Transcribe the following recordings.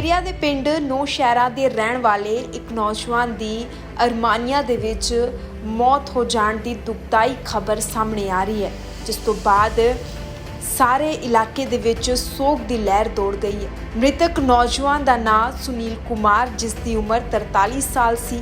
ਪਿੰਡ ਨੌ ਸ਼ਹਿਰਾਂ ਦੇ ਰਹਿਣ ਵਾਲੇ ਇੱਕ ਨੌਜਵਾਨ ਦੀ ਅਰਮਾਨੀਆ ਦੇ ਵਿੱਚ ਮੌਤ ਹੋ ਜਾਣ ਦੀ ਦੁਖਦਾਈ ਖਬਰ ਸਾਹਮਣੇ ਆ ਰਹੀ ਹੈ, ਜਿਸ ਤੋਂ ਬਾਅਦ ਸਾਰੇ ਇਲਾਕੇ ਦੇ ਵਿੱਚ ਸੋਗ ਦੀ ਲਹਿਰ ਦੌੜ ਗਈ ਹੈ। ਮ੍ਰਿਤਕ ਨੌਜਵਾਨ ਦਾ ਨਾਮ ਸੁਨੀਲ ਕੁਮਾਰ, ਜਿਸ ਦੀ ਉਮਰ 43 ਸਾਲ ਸੀ।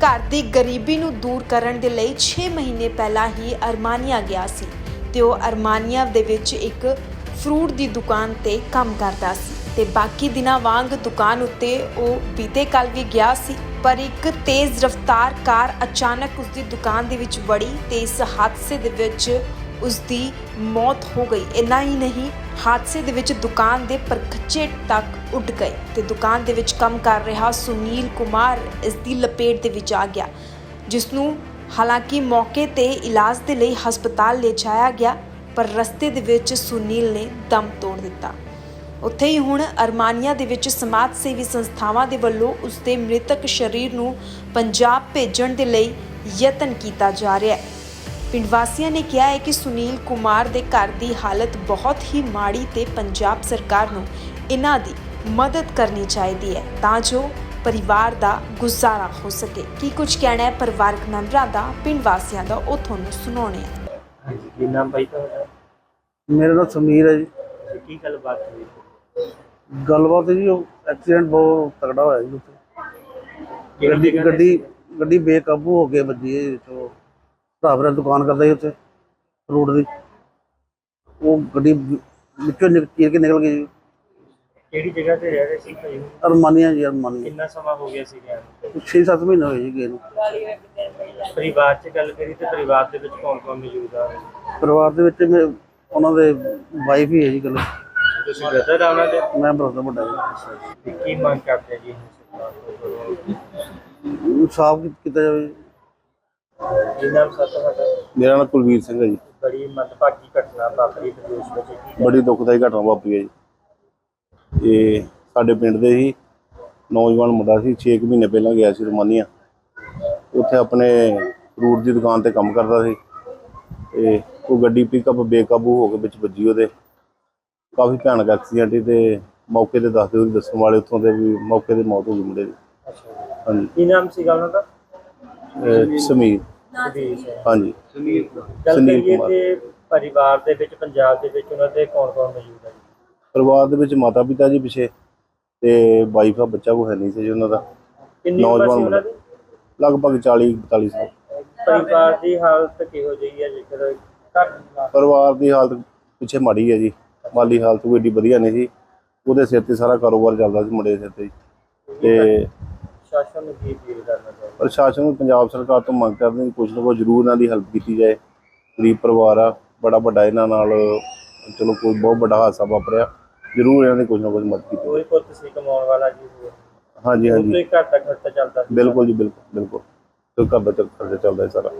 ਘਰ ਦੀ ਗਰੀਬੀ ਨੂੰ ਦੂਰ ਕਰਨ ਦੇ ਲਈ 6 ਮਹੀਨੇ ਪਹਿਲਾਂ ਹੀ ਅਰਮਾਨੀਆ ਗਿਆ ਸੀ ਤੇ ਉਹ ਅਰਮਾਨੀਆ ਦੇ ਵਿੱਚ ਇੱਕ ਫਰੂਟ ਦੀ ਦੁਕਾਨ ਤੇ ਕੰਮ ਕਰਦਾ ਸੀ। ਤੇ ਬਾਕੀ ਦਿਨਾਂ ਵਾਂਗ ਦੁਕਾਨ ਉੱਤੇ ਉਹ ਬੀਤੇ ਕੱਲ ਵੀ ਗਿਆ ਸੀ, ਪਰ ਇੱਕ ਤੇਜ਼ ਰਫ਼ਤਾਰ ਕਾਰ ਅਚਾਨਕ ਉਸ ਦੀ ਦੁਕਾਨ ਦੇ ਵਿੱਚ ਵੜੀ ਤੇ ਇਸ ਹਾਦਸੇ ਦੇ ਵਿੱਚ ਉਸ ਦੀ ਮੌਤ ਹੋ ਗਈ। ਇੰਨਾ ਹੀ ਨਹੀਂ, ਹਾਦਸੇ ਦੇ ਵਿੱਚ ਦੁਕਾਨ ਦੇ ਪਰਖੱਚੇ ਤੱਕ ਉੱਡ ਗਏ ਤੇ ਦੁਕਾਨ ਦੇ ਵਿੱਚ ਕੰਮ ਕਰ ਰਿਹਾ ਸੁਨੀਲ ਕੁਮਾਰ ਇਸ ਦੀ ਲਪੇਟ ਦੇ ਵਿੱਚ ਆ ਗਿਆ ਜਿਸ ਨੂੰ ਹਾਲਾਂਕਿ ਮੌਕੇ ਤੇ ਇਲਾਜ ਦੇ ਲਈ ਹਸਪਤਾਲ ਲਿਜਾਇਆ ਗਿਆ, ਪਰ ਰਸਤੇ ਦੇ ਵਿੱਚ ਸੁਨੀਲ ਨੇ ਦਮ ਤੋੜ ਦਿੱਤਾ। ਉੱਥੇ ਹੀ ਹੁਣ ਅਰਮਾਨੀਆ ਦੇ ਵਿੱਚ ਸਮਾਜ ਸੇਵੀ ਸੰਸਥਾਵਾਂ ਦੇ ਵੱਲੋਂ ਉਸ ਦੇ ਮ੍ਰਿਤਕ ਸਰੀਰ ਨੂੰ ਪੰਜਾਬ ਭੇਜਣ ਦੇ ਲਈ ਯਤਨ ਕੀਤਾ ਜਾ ਰਿਹਾ ਹੈ। ਪਿੰਡ ਵਾਸੀਆਂ ਨੇ ਕਿਹਾ ਹੈ ਕਿ ਸੁਨੀਲ ਕੁਮਾਰ ਦੇ ਘਰ ਦੀ ਹਾਲਤ ਬਹੁਤ ਹੀ ਮਾੜੀ ਤੇ ਪੰਜਾਬ ਸਰਕਾਰ ਨੂੰ ਇਹਨਾਂ ਦੀ ਮਦਦ ਕਰਨੀ ਚਾਹੀਦੀ ਹੈ ਤਾਂ ਜੋ ਪਰਿਵਾਰ ਦਾ ਗੁਜ਼ਾਰਾ ਹੋ ਸਕੇ। ਕੀ ਕੁਝ ਕਹਿਣਾ ਹੈ? ਪਰਿਵਾਰਕ ਮੈਂਬਰਾਂ ਦਾ ਪਿੰਡ ਵਾਸੀਆਂ ਦਾ ਉਹ ਤੁਹਾਨੂੰ ਸੁਣਾਉਣੇ ਹਾਂਜੀ ਕੀ ਨਾਮ ਬਾਈ ਤੁਹਾਡਾ? ਮੇਰਾ ਨਾਮ ਸਮੀਰ ਹੈ ਜੀ ਕੀ ਗੱਲਬਾਤ ਹੋਈ? ਗੱਲਬਾਤ ਜੀ ਉਹ ਐਕਸੀਡੈਂਟ ਬਹੁਤ ਤਗੜਾ ਹੋਇਆ ਜੀ ਉੱਥੇ। ਗੱਡੀ ਤੇ ਗੱਡੀ ਗੱਡੀ ਬੇਕਾਬੂ ਹੋ ਕੇ ਵੱਜੀ ਹੈ ਜੀ ਉਹ ਭਰਾਵਰਾ ਦੁਕਾਨ ਕਰਦਾ ਸੀ ਉੱਥੇ ਫਰੂਟ ਦੀ। ਉਹ ਗੱਡੀ ਵਿੱਚੋਂ ਨਿਕ- ਚੀਰ ਕੇ ਨਿਕਲ ਗਈ ਜੀ। ਕਿਹੜੀ ਜਗ੍ਹਾ ਤੇ ਰਹਿ ਰਹੇ ਸੀ ਭਾਈ ਅਰਮਾਨੀਆ ਜੀ ਅਰਮਾਨੀਆ। ਕਿੰਨਾ ਸਮਾਂ ਹੋ ਗਿਆ ਸੀ ਗਿਆ 6-7 ਮਹੀਨੇ ਹੋਏ ਜੀ ਗਏ ਨੂੰ। ਪਰਿਵਾਰ 'ਚ ਗੱਲ ਕਰੀ ਤੇ ਪਰਿਵਾਰ ਦੇ ਵਿੱਚ ਕੌਣ ਕੌਣ ਮੌਜੂਦ ਆ? ਪਰਿਵਾਰ ਦੇ ਵਿੱਚ ਉਹਨਾਂ ਦੇ ਵਾਈਫ ਹੀ ਹੈ ਜੀ ਇਕੱਲੇ। ਤੁਸੀਂ ਬ੍ਰਦਰ ਆ ਉਹਨਾਂ ਦੇ। ਮੈਂ ਬਰਦਰ ਵੱਡਾ ਜੀ। ਤੇ ਕੀ ਮੰਗ ਕਰਦੇ ਜੀ ਸਰਕਾਰ ਤੋਂ? ਸਾਫ਼ ਕੀਤਾ ਜਾਵੇ। ਜੀ। ਕੀ ਨਾਮ ਸਰ ਤੁਹਾਡਾ ਮੇਰਾ ਨਾਮ ਕੁਲਵੀਰ ਸਿੰਘ ਹੈ ਜੀ। ਬੜੀ ਮੰਦਭਾਗੀ ਘਟਨਾ ਵਾਪਰੀ ਪ੍ਰਦੇਸ਼ ਵਿੱਚ। ਕੀ ਬੜੀ ਦੁਖਦਾਈ ਘਟਨਾ ਵਾਪਰੀ ਹੈ ਜੀ। ਇਹ ਸਾਡੇ ਪਿੰਡ ਦੇ ਹੀ ਨੌਜਵਾਨ ਮੁੰਡਾ ਸੀ 6 ਮਹੀਨੇ ਪਹਿਲਾਂ ਗਿਆ ਸੀ ਰੋਮਾਨੀਆ। ਉੱਥੇ ਆਪਣੇ ਫਰੂਟ ਦੀ ਦੁਕਾਨ ਤੇ ਕੰਮ ਕਰਦਾ ਸੀ। ਤੇ ਉਹ ਗੱਡੀ ਪਿਕਅਪ ਬੇਕਾਬੂ ਹੋ ਕੇ ਵਿੱਚ ਵੱਜੀ ਉਹਦੇ। ਕਾਫੀ ਭਿਆਨਕ ਐਕਸੀਡੈਂਟ ਸੀ ਤੇ ਮੌਕੇ ਤੇ ਦੱਸਦੇ ਉਹਦੇ ਦੱਸਣ ਵਾਲੇ ਉੱਥੋਂ ਦੇ ਵੀ ਮੌਕੇ ਤੇ ਮੌਤ ਹੋ ਗਈ ਮੁੰਡੇ ਦੀ। ਅੱਛਾ ਹਾਂਜੀ। ਕੀ ਨਾਮ ਸੀਗਾ ਉਹਨਾਂ ਦਾ? ਇਹ ਸਮੀਰ। ਸੁਦੇਸ਼ ਹੈ ਹਾਂਜੀ। ਗੱਲ ਸੁਨੀਲ ਕਰੀਏ ਕੁਮਾਰ। ਤੇ ਪਰਿਵਾਰ ਦੇ ਵਿੱਚ ਪੰਜਾਬ ਦੇ ਵਿੱਚ ਉਹਨਾਂ ਦੇ ਕੌਣ ਕੌਣ ਮੌਜੂਦ ਹੈ ਜੀ? ਪਰਿਵਾਰ ਦੇ ਵਿੱਚ ਮਾਤਾ ਪਿਤਾ ਜੀ ਪਿਛੇ ਤੇ ਵਾਈਫ ਆ ਬੱਚਾ ਕੋ ਹੈ ਨਹੀਂ ਸੀ ਜੀ ਉਹਨਾਂ ਦਾ। ਕਿੰਨੀ ਉਮਰ ਨੌਜਵਾਨ ਸੀ ਉਹਨਾਂ ਦੀ? ਲਗਭਗ 40 42 ਸਾਲ। ਪਰਿਵਾਰ ਦੀ ਹਾਲਤ ਕਿਹੋ ਜਿਹੀ ਹੈ ਜੇਕਰ ਘੱਟ ਪਰਿਵਾਰ ਦੀ ਹਾਲਤ ਪਿੱਛੇ ਮਾੜੀ ਹੈ ਜੀ। ਮਾਲੀ ਹਾਲਤ ਕੋਈ ਏਡੀ ਵਧੀਆ ਨਹੀਂ ਸੀ। ਉਹਦੇ ਸਿਰ ਤੇ ਸਾਰਾ ਕਾਰੋਬਾਰ ਚੱਲਦਾ ਸੀ ਮੁੰਡੇ ਦੇ ਸਿਰ ਤੇ। ਤੇ ਸ਼ਾਸਨ ਨੂੰ ਕੀ ਅਪੀਲ ਕਰਨਾ ਚਾਹੀਦਾ? ਪ੍ਰਸ਼ਾਸਨ ਨੂੰ ਪੰਜਾਬ ਸਰਕਾਰ ਤੋਂ ਮੰਗ ਕਰਦੇ ਕਿ ਕੁਝ ਨਾ ਕੁਝ ਜ਼ਰੂਰ ਇਹਨਾਂ ਦੀ ਹੈਲਪ ਕੀਤੀ ਜਾਏ। ਗਰੀਬ ਪਰਿਵਾਰ ਆ ਬੜਾ ਵੱਡਾ ਇਹਨਾਂ ਨਾਲ ਚਲੋ ਕੋਈ ਬਹੁਤ ਵੱਡਾ ਹਾਦਸਾ ਵਾਪਰਿਆ। ਜ਼ਰੂਰ ਇਹਨਾਂ ਦੀ ਕੁਝ ਨਾ ਕੁਝ ਮਦਦ ਕੀਤੀ। ਕੋਈ ਪੁੱਤ ਸੀ ਕਮਾਉਣ ਵਾਲਾ ਜੀ ਹਾਂਜੀ ਹਾਂਜੀ। ਹੀ ਘਰ ਦਾ ਖਰਚਾ ਚੱਲਦਾ ਸੀ ਬਿਲਕੁਲ ਜੀ ਬਿਲਕੁਲ ਬਿਲਕੁਲ। ਤੇ ਘਰ ਦਾ ਚੱਲ- ਖਰਚਾ ਚੱਲਦਾ ਹੈ ਸਾਰਾ।